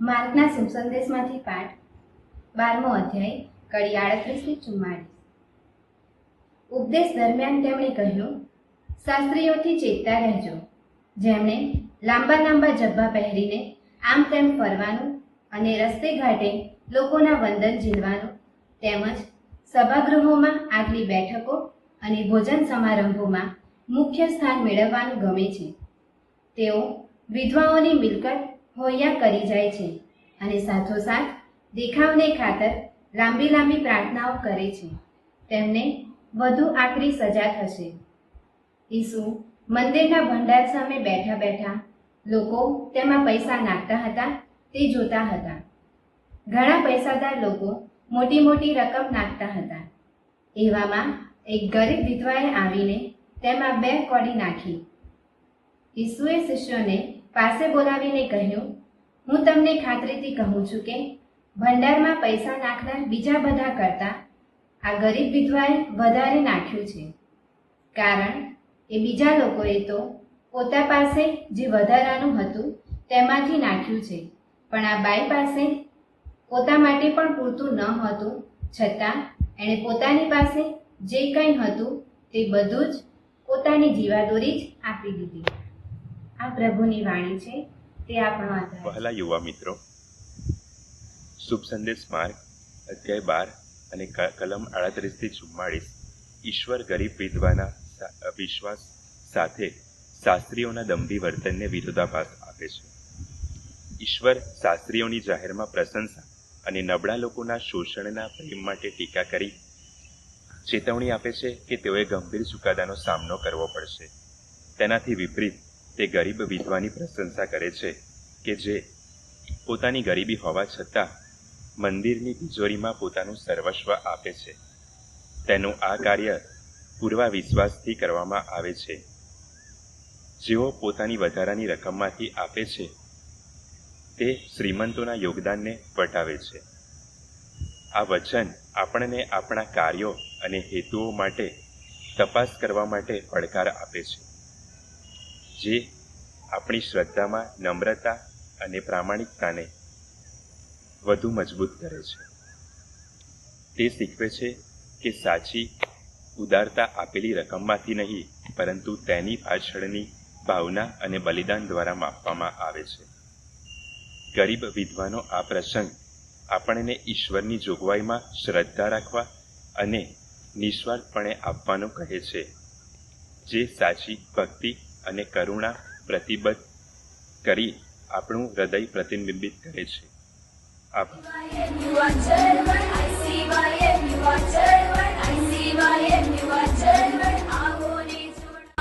માર્કના સુસંદેશમાંથી પાઠ બારમો અધ્યાય કડી આડત્રીસથી ચુમ્માળીસ. ઉપદેશ દરમિયાન તેમણે કહ્યું, શાસ્ત્રીઓથી ચેતતા રહેજો. જેમણે લાંબા લાંબા જબ્બા પહેરીને આમ તેમ ફરવાનું અને રસ્તે ઘાટે લોકોના વંદન ઝીલવાનું તેમજ સભાગૃહોમાં આગલી બેઠકો અને ભોજન સમારંભોમાં મુખ્ય સ્થાન મેળવવાનું ગમે છે. તેઓ વિધવાઓની મિલકત હોયા કરી જાય છે અને સાથોસાથ દેખાવને ખાતર લાંબી લાંબી પ્રાર્થનાઓ કરે છે. તેમને વધુ આકરી સજા થશે. ઈસુ મંદિરના ભંડાર સામે બેઠા બેઠા લોકો તેમાં પૈસા નાખતા હતા, તે જોતા હતા. ઘણા પૈસાદાર લોકો મોટી મોટી રકમ નાખતા હતા. એવામાં એક ગરીબ વિધવાએ આવીને તેમાં બે કોડી નાખી. ઈસુએ શિષ્યોને પાસે બોલાવીને કહ્યું, હું તમને ખાતરીથી કહું છું કે ભંડારમાં પૈસા નાખનાર બીજા બધા કરતા આ ગરીબ વિધવાએ વધારે નાખ્યું છે. કારણ એ બીજા લોકોએ તો પોતા પાસે જે વધારાનું હતું તેમાંથી નાખ્યું છે. પણ આ બાઈ પાસે પોતા માટે પણ પૂરતું ન હતું. છતાં એણે પોતાની પાસે જે કંઈ હતું તે બધું જ પોતાની જીવાદોરી જ આપી દીધી. આ પ્રભુની વાણી છે, તે આપણો આધાર પહેલા યુવા મિત્રો, શુભ સંદેશ માર્ગ, અધ્યાય બાર અને કલમ આડત્રીસથી ચુમ્માળીસ. ઈશ્વર ગરીબ વિધવાના વિશ્વાસ સાથે શાસ્ત્રીઓના દંભી વર્તનને વિરોધાભાસ આપે છે. ઈશ્વર શાસ્ત્રીઓની જાહેરમાં પ્રશંસા અને નબળા લોકોના શોષણના પ્રેમ માટે ટીકા કરી ચેતવણી આપે છે કે તેઓએ ગંભીર ચુકાદાનો સામનો કરવો પડશે. તેનાથી વિપરીત તે ગરીબ વિધવાની પ્રશંસા કરે છે કે જે પોતાની ગરીબી હોવા છતાં મંદિરની તિજોરીમાં પોતાનું સર્વસ્વ આપે છે. તેનું આ કાર્ય પૂર્વા વિશ્વાસથી કરવામાં આવે છે. જેઓ પોતાની વધારાની રકમમાંથી આપે છે, તે શ્રીમંતોના યોગદાનને વટાવે છે. આ વચન આપણને આપણા કાર્યો અને હેતુઓ માટે તપાસ કરવા માટે પડકાર આપે છે. જે આપણી શ્રદ્ધામાં નમ્રતા અને પ્રામાણિકતાને વધુ મજબૂત કરે છે. તે શીખવે છે કે સાચી ઉદારતા આપેલી રકમમાંથી નહીં, પરંતુ તેની પાછળની ભાવના અને બલિદાન દ્વારા માપવામાં આવે છે. ગરીબ વિધવાનો આ પ્રસંગ આપણને ઈશ્વરની જોગવાઈમાં શ્રદ્ધા રાખવા અને નિસ્વાર્થપણે આપવાનું કહે છે. જે સાચી ભક્તિ અને કરુણા પ્રતિબદ્ધ કરી આપણું હૃદય પ્રતિબિંબિત કરે છે. આભાર.